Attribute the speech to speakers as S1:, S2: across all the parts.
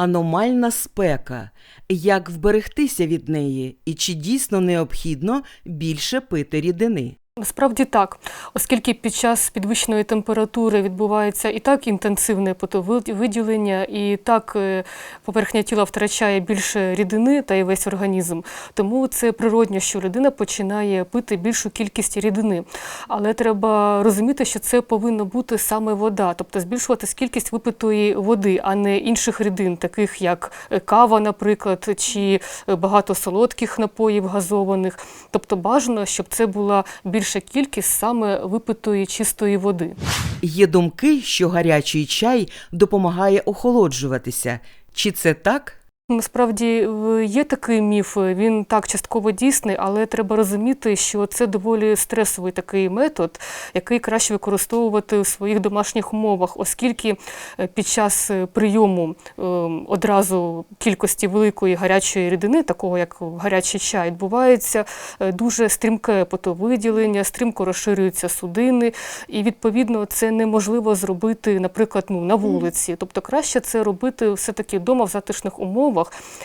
S1: Аномальна спека. Як вберегтися від неї і чи дійсно необхідно більше пити рідини?
S2: Насправді так, оскільки під час підвищеної температури відбувається і так інтенсивне потовиділення, і так е, поверхня тіла втрачає більше рідини та й весь організм. Тому це природньо, що людина починає пити більшу кількість рідини. Але треба розуміти, що це повинна бути саме вода, тобто збільшувати кількість випитої води, а не інших рідин, таких як е, кава, наприклад, чи е, багато солодких напоїв газованих. Тобто бажано, щоб це була більша кількість саме випитої чистої води.
S1: Є думки, що гарячий чай допомагає охолоджуватися. Чи це так?
S2: Насправді є такий міф, він так частково дійсний, але треба розуміти, що це доволі стресовий такий метод, який краще використовувати у своїх домашніх умовах, оскільки е, під час е, прийому е, одразу кількості великої гарячої рідини, такого як гарячий чай, відбувається дуже стрімке потовиділення, стрімко розширюються судини, і відповідно це неможливо зробити, наприклад, ну на вулиці. Тобто краще це робити все-таки вдома в затишних умовах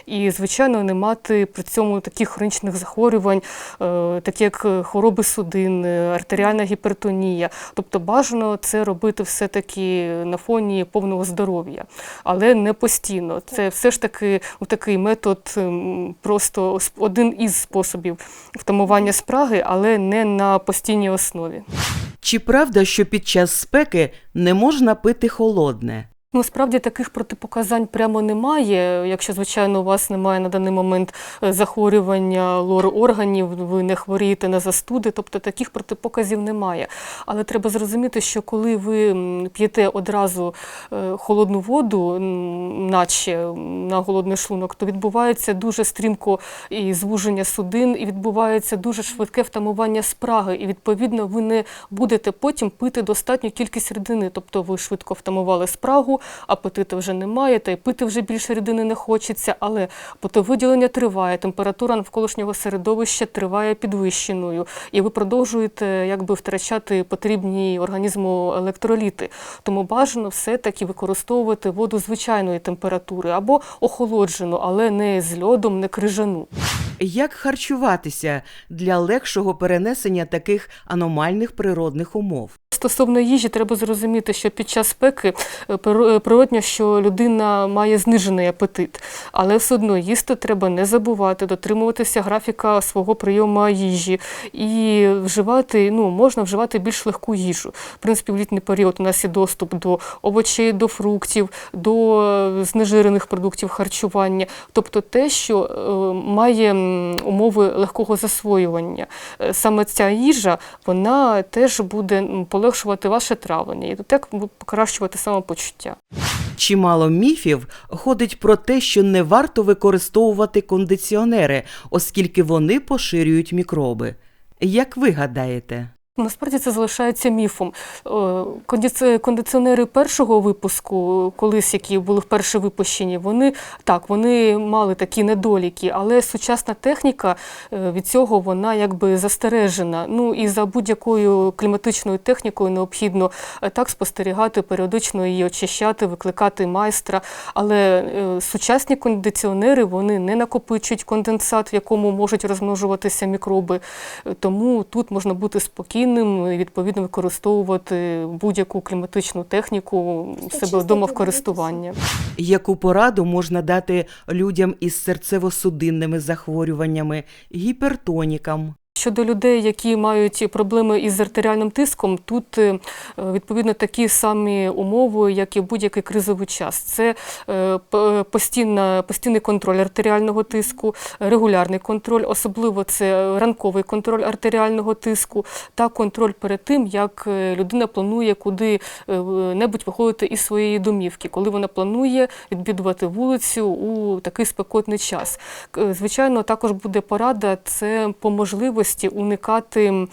S2: і, звичайно, не мати при цьому таких хронічних захворювань, е, такі як е, хвороби судин, е, артеріальна гіпертонія. Тобто бажано це робити все-таки на фоні повного здоров'я, але не постійно. Це все ж таки такий метод, ем, просто один із способів втамування спраги, але не на постійній основі.
S1: Чи правда, що під час спеки не можна пити холодне?
S2: Ну, справді таких протипоказань прямо немає. Якщо, звичайно, у вас немає на даний момент е, захворювання лор органів, ви не хворієте на застуди, тобто таких протипоказів немає. Але треба зрозуміти, що коли ви п'єте одразу е, холодну воду, наче на голодний шлунок, то відбувається дуже стрімко і звуження судин, і відбувається дуже швидке втамування спраги. І відповідно ви не будете потім пити достатню кількість рідини. Тобто ви швидко втамували спрагу, апетиту вже немає, та й пити вже більше рідини не хочеться, але потовиділення триває, температура навколишнього середовища триває підвищеною, і ви продовжуєте якби втрачати потрібні організму електроліти. Тому бажано все-таки використовувати воду звичайної температури або охолоджену, але не з льодом, не крижану.
S1: Як харчуватися для легшого перенесення таких аномальних природних умов?
S2: Стосовно їжі, треба зрозуміти, що під час спеки е, природньо, що людина має знижений апетит, але все одно їсти треба не забувати, дотримуватися графіка свого прийому їжі і вживати, ну можна вживати більш легку їжу. В принципі, в літній період у нас є доступ до овочей, до фруктів, до е, знежирених продуктів харчування, тобто те, що е, має умови легкого засвоювання. Е, Саме ця їжа, вона теж буде м, полегшувати ваше травлення і так покращувати самопочуття.
S1: Чимало міфів ходить про те, що не варто використовувати кондиціонери, оскільки вони поширюють мікроби. Як ви гадаєте?
S2: Насправді це залишається міфом. Е, Кондиціонери першого випуску, колись які були вперше випущені, вони так вони мали такі недоліки, але сучасна техніка е, від цього вона якби застережена. Ну і за будь-якою кліматичною технікою необхідно е, так спостерігати, періодично її очищати, викликати майстра. Але сучасні кондиціонери вони не накопичують конденсат, в якому можуть розмножуватися мікроби. Тому тут можна бути спокійним і відповідно використовувати будь-яку кліматичну техніку в себе вдома в користування.
S1: Яку пораду можна дати людям із серцево-судинними захворюваннями, гіпертонікам?
S2: Щодо людей, які мають проблеми із артеріальним тиском, тут е, відповідно такі самі умови, як і будь-який кризовий час. Це е, постійна, постійний контроль артеріального тиску, регулярний контроль, особливо це ранковий контроль артеріального тиску та контроль перед тим, як е, людина планує куди-небудь виходити із своєї домівки, коли вона планує відвідувати вулицю у такий спекотний час. Звичайно, також буде порада це по можливості можливості уникати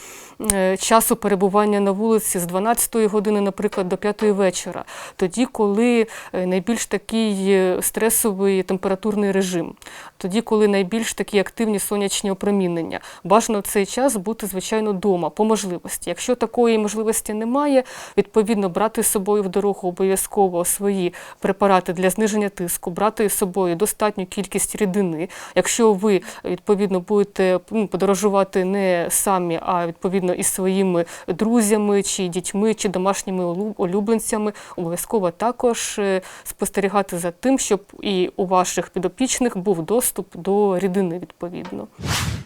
S2: е, часу перебування на вулиці з 12-ї години, наприклад, до 5-ї вечора, тоді, коли е, найбільш такий е, стресовий температурний режим, тоді, коли найбільш такі активні сонячні опромінення. Бажано в цей час бути, звичайно, вдома по можливості. Якщо такої можливості немає, відповідно брати з собою в дорогу обов'язково свої препарати для зниження тиску, брати з собою достатню кількість рідини. Якщо ви відповідно будете ну, не самі, а відповідно із своїми друзями, чи дітьми, чи домашніми улюбленцями, обов'язково також е, спостерігати за тим, щоб і у ваших підопічних був доступ до рідини відповідно.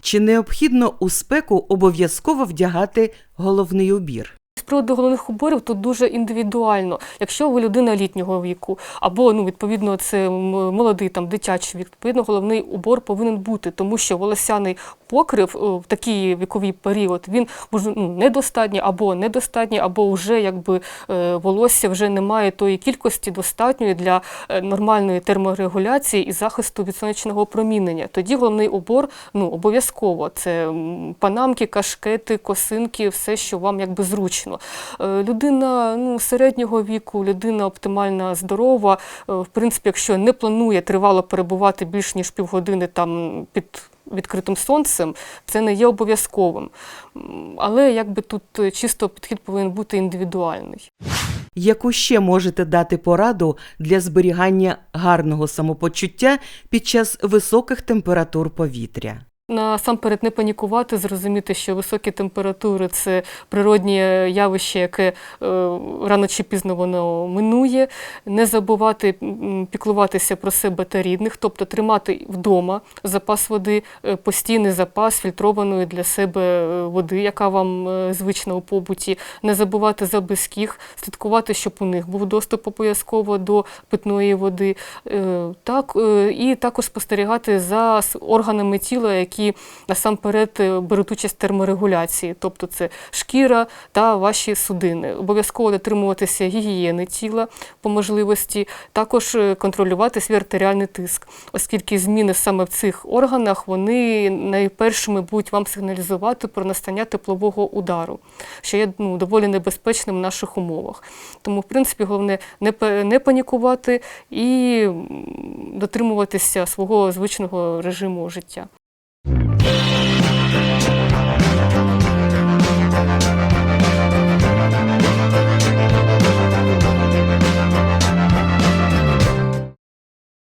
S1: Чи необхідно у спеку обов'язково вдягати головний убір?
S2: З приводу головних уборів тут дуже індивідуально. Якщо ви людина літнього віку, або ну відповідно це молодий там дитячий вік, відповідно головний убор повинен бути, тому що волосяний покрив е, в такий віковий період він ну, недостатній або недостатній, або вже якби е, волосся вже не має тої кількості достатньої для е, нормальної терморегуляції і захисту від сонячного опромінення. Тоді головний убор ну обов'язково це панамки, кашкети, косинки, все, що вам якби зручно. Людина ну, середнього віку, людина оптимально здорова. В принципі, якщо не планує тривало перебувати більш ніж півгодини там під відкритим сонцем, це не є обов'язковим. Але якби тут е, чисто підхід повинен бути індивідуальний.
S1: Яку ще можете дати пораду для зберігання гарного самопочуття під час високих температур повітря?
S2: Насамперед не панікувати, зрозуміти, що високі температури це природнє явище, яке е, рано чи пізно воно минує. Не забувати піклуватися про себе та рідних, тобто тримати вдома запас води, е, постійний запас фільтрованої для себе е, води, яка вам звична у побуті. Не забувати за близьких, слідкувати, щоб у них був доступ обов'язково до питної води. Так, і також спостерігати за органами тіла, які насамперед е, беруть участь в терморегуляції, тобто це шкіра та ваші судини. Обов'язково дотримуватися гігієни тіла по можливості, також е, контролювати свій артеріальний тиск, оскільки зміни саме в цих органах вони найпершими будуть вам сигналізувати про настання теплового удару, що є ну, доволі небезпечним в наших умовах. Тому, в принципі, головне не, не панікувати і дотримуватися свого звичного режиму життя.